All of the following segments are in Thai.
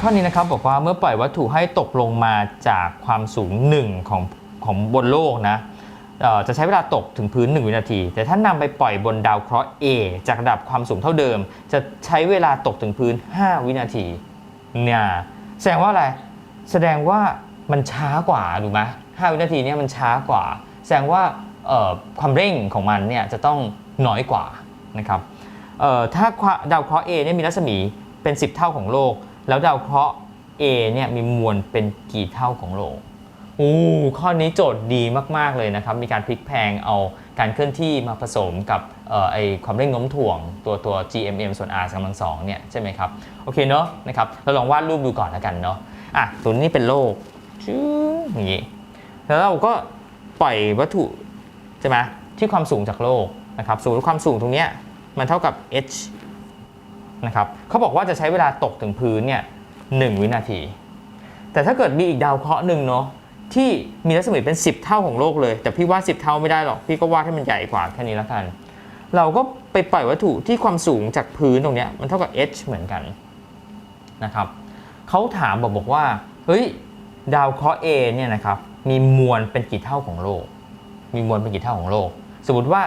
ข้อนี้นะครับบอกว่าเมื่อปล่อยวัตถุให้ตกลงมาจากความสูง 1 ของของบนโลกนะจะใช้เวลาตกถึงพื้น 1 วินาที แต่ถ้านำไปปล่อยบนดาวเคราะห์ A จากระดับความสูงเท่าเดิม จะใช้เวลาตกถึงพื้น 5 วินาทีเนี่ยแสดงว่าอะไร แสดงว่ามันช้ากว่าถูกไหม5วินาทีเนี่ยมันช้ากว่า แสดงว่าความเร่งของมันเนี่ยจะต้องน้อยกว่านะครับถ้าดาวเคราะห์ A เนี่ยมีรัศมีเป็น 10 เท่าของโลก แล้วดาวเคราะห์ A เนี่ยมีมวลเป็นกี่เท่าของโลกอู้ข้อนี้โจทย์ดีมาก ๆ เลยนะครับ มีการพลิกแพงเอาการเคลื่อนที่มาผสมกับออไอความเร่งโน้มถ่วงตัวตัว GMM ส่วน r กำลังสองเนี่ยใช่ไหมครับ โอเคเนาะนะครับเราลองวาดรูปดูก่อนแล้วกันเนาะอะตัวนี้เป็นโลกชื้ออย่างนี้ แล้วเราก็ปล่อยวัตถุใช่ไหมที่ความสูงจากโลกนะครับสมมติความสูงตรงเนี้ยมันเท่ากับ h นะครับเขาบอกว่าจะใช้เวลาตกถึงพื้นเนี่ยหนึ่งวินาที แต่ถ้าเกิดมีอีกดาวเคราะห์หนึ่งเนาะที่มีรัศมีเป็น 10 เท่าของโลกเลย แต่พี่วาด10 เท่าไม่ได้หรอก พี่ก็วาดให้มันใหญ่กว่าแค่นี้แล้วกัน เราก็ไปปล่อยวัตถุที่ความสูงจากพื้นตรงนี้มันเท่ากับ h เหมือนกันนะครับเขาถามบอกบอกว่าเฮ้ยดาวเคราะห์ A เนี่ยนะครับมีมวลเป็นกี่เท่าของโลก มีมวลเป็นกี่เท่าของโลก สมมติว่า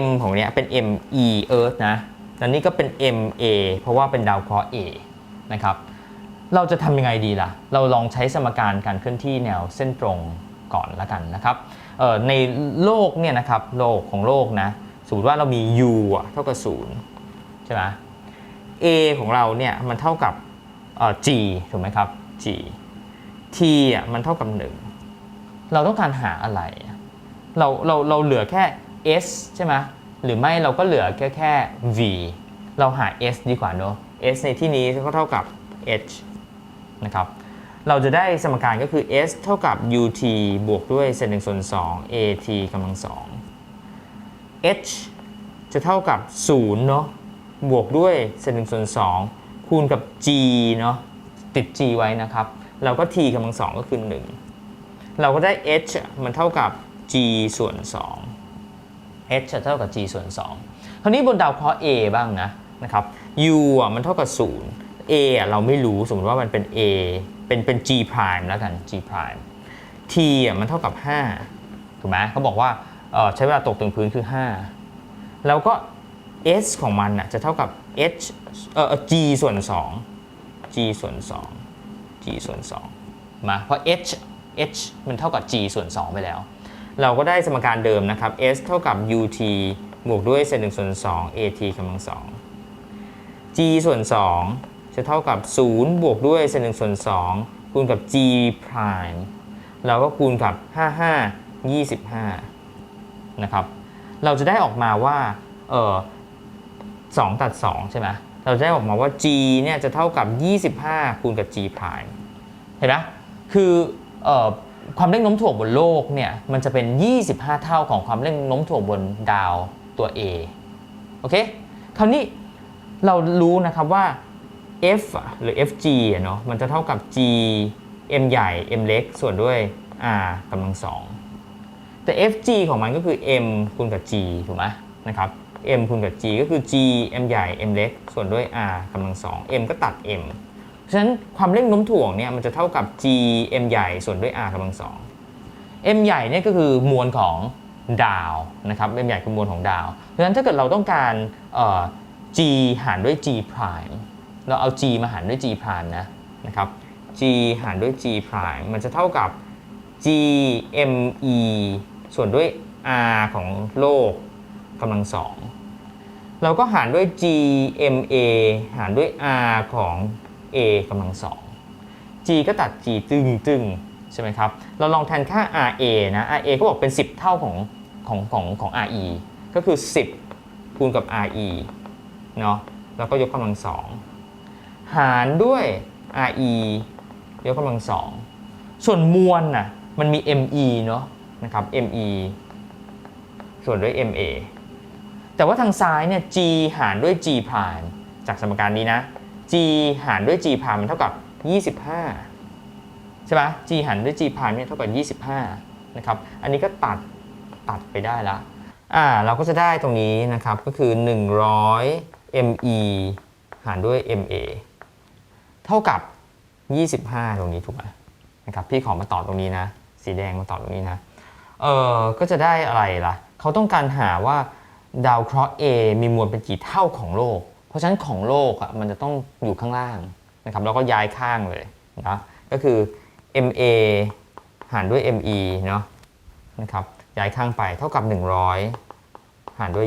m ของเนี้ยเป็น m e Earth นะ แล้วนี่ก็เป็น m a เพราะว่าเป็นดาวเคราะห์ A นะครับเราจะทำยังไงดีล่ะ เราลองใช้สมการการเคลื่อนที่แนวเส้นตรงก่อนละกันนะครับในโลกเนี่ยนะครับโลกของโลกนะสมมติว่าเรามี u เท่ากับ0ใช่ไหม a ของเราเนี่ยมันเท่ากับ g ถูกไหมครับ g t อะมันเท่ากับ 1 เราต้องการหาอะไร เราเราเราเหลือแค่ s ใช่ไหม หรือไม่เราก็เหลือแค่แค่ v เราหา s ดีกว่าเนอะ s ในที่นี้ก็เท่ากับ h นะครับเราจะได้สมการก็คือ s เท่ากับ ut บวกด้วยเศษ1ส่วน2 at กำลัง2 h จะเท่ากับ0เนอะบวกด้วยเศษ1ส่วน2คูณกับ g เนอะติด g ไว้นะครับเราก็ t กำลัง2ก็คือ 1 เราก็ได้ h มันเท่ากับ g ส่วน2 h จะเท่ากับ g ส่วน2คราวนี้บนดาวเคราะห์ a บ้างนะนะครับ u อะมันเท่ากับ 0 a อะเราไม่รู้สมมติว่ามันเป็น a เป็นเป็น g prime แล้วกัน g prime t อะมันเท่ากับ 5 ถูกไหมเขาบอกว่าใช้เวลาตกถึงพื้นคือ 5 แล้วก็ s ของมันอะจะเท่ากับ h เอ่อ g ส่วน 2 g ส่วน 2 g ส่วน2มาเพราะ h h มันเท่ากับ g ส่วน 2 ไปแล้ว เราก็ได้สมการเดิมนะครับ s เท่ากับ ut บวกด้วยเศษ1ส่วน2 at กำลัง2 g ส่วน2จะเท่ากับ 0 บวกด้วยเศษ1ส่วน2คูณกับ g prime เราก็คูณกับ 55 25 นะครับ เราจะได้ออกมาว่าเออ2ตัด 2 ใช่ไหมเราจะได้ออกมาว่า g เนี่ยจะเท่ากับ 25 คูณกับ g prime เห็นไหมคือเออ ความเร่งโน้มถ่วงบนโลกเนี่ยมันจะเป็น 25 เท่าของความเร่งโน้มถ่วงบนดาวตัว A โอเคคราวนี้เรารู้นะครับว่า F หรือ FG เนาะมันจะเท่ากับ G M ใหญ่ M เล็ก ส่วนด้วย R กำลังสองแต่ FG ของมันก็คือ M คูณกับ G ถูกไหมนะครับ M คูณกับ G ก็คือ G M ใหญ่ M เล็ก ส่วนด้วย R กำลังสอง M ก็ตัด M เพราะฉะนั้นความเร่งโน้มถ่วงเนี่ยมันจะเท่ากับ g m ใหญ่ส่วนด้วย r กำลังสอง m ใหญ่เนี่ยก็คือมวลของดาวนะครับ m ใหญ่คือมวลของดาว เพราะฉะนั้นถ้าเกิดเราต้องการ g หารด้วย g prime เราเอา g มาหารด้วย g prime นะนะครับ g หารด้วย g prime มันจะเท่ากับ g m e ส่วนด้วย r ของโลกกำลังสอง เราก็หารด้วย g m a หารด้วย r ของ a กำลังสอง g ก็ตัด g ตึงตึงใช่ไหมครับ เราลองแทนค่า ra นะ ra ก็บอกเป็น 10 เท่าของของของของ re ก็คือ 10 คูณกับ re เนาะแล้วก็ยกกำลังสองหารด้วย re ยกกำลังสองส่วนมวลน่ะมันมี me เนาะนะครับ me ส่วนด้วย ma แต่ว่าทางซ้ายเนี่ย g หารด้วย g prime จากสมการนี้นะ g หารด้วย g prime มันเท่ากับ 25 ใช่ปะ g หารด้วย g prime เนี่ยเท่ากับ 25 นะครับ อันนี้ก็ตัดตัดไปได้ละอ่าเราก็จะได้ตรงนี้นะครับก็คือ 100 me หารด้วย ma เท่ากับ 25 ตรงนี้ถูกไหมนะครับพี่ขอมาต่อตรงนี้นะ สีแดงมาต่อตรงนี้นะเออก็จะได้อะไรล่ะ เขาต้องการหาว่าดาวเคราะห์ A มีมวลเป็นกี่เท่าของโลก ราะฉะนั้นของโลกอะมันจะต้องอยู่ข้างล่างนะครับแล้วก็ย้ายข้างเลยนะก็คือ MA หารด้วย ME เนาะนะครับย้ายข้างไปเท่ากับ 100 หารด้วย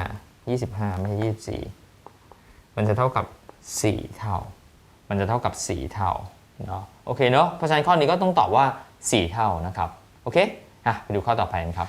25 25 ไม่ใช่24 มันจะเท่ากับ 4 เท่า มันจะเท่ากับ 4 เท่าเนาะโอเคเนาะเพราะฉะนั้นข้อนี้ก็ต้องตอบว่า 4 เท่านะครับ โอเคอะไปดูข้อต่อไปกันครับ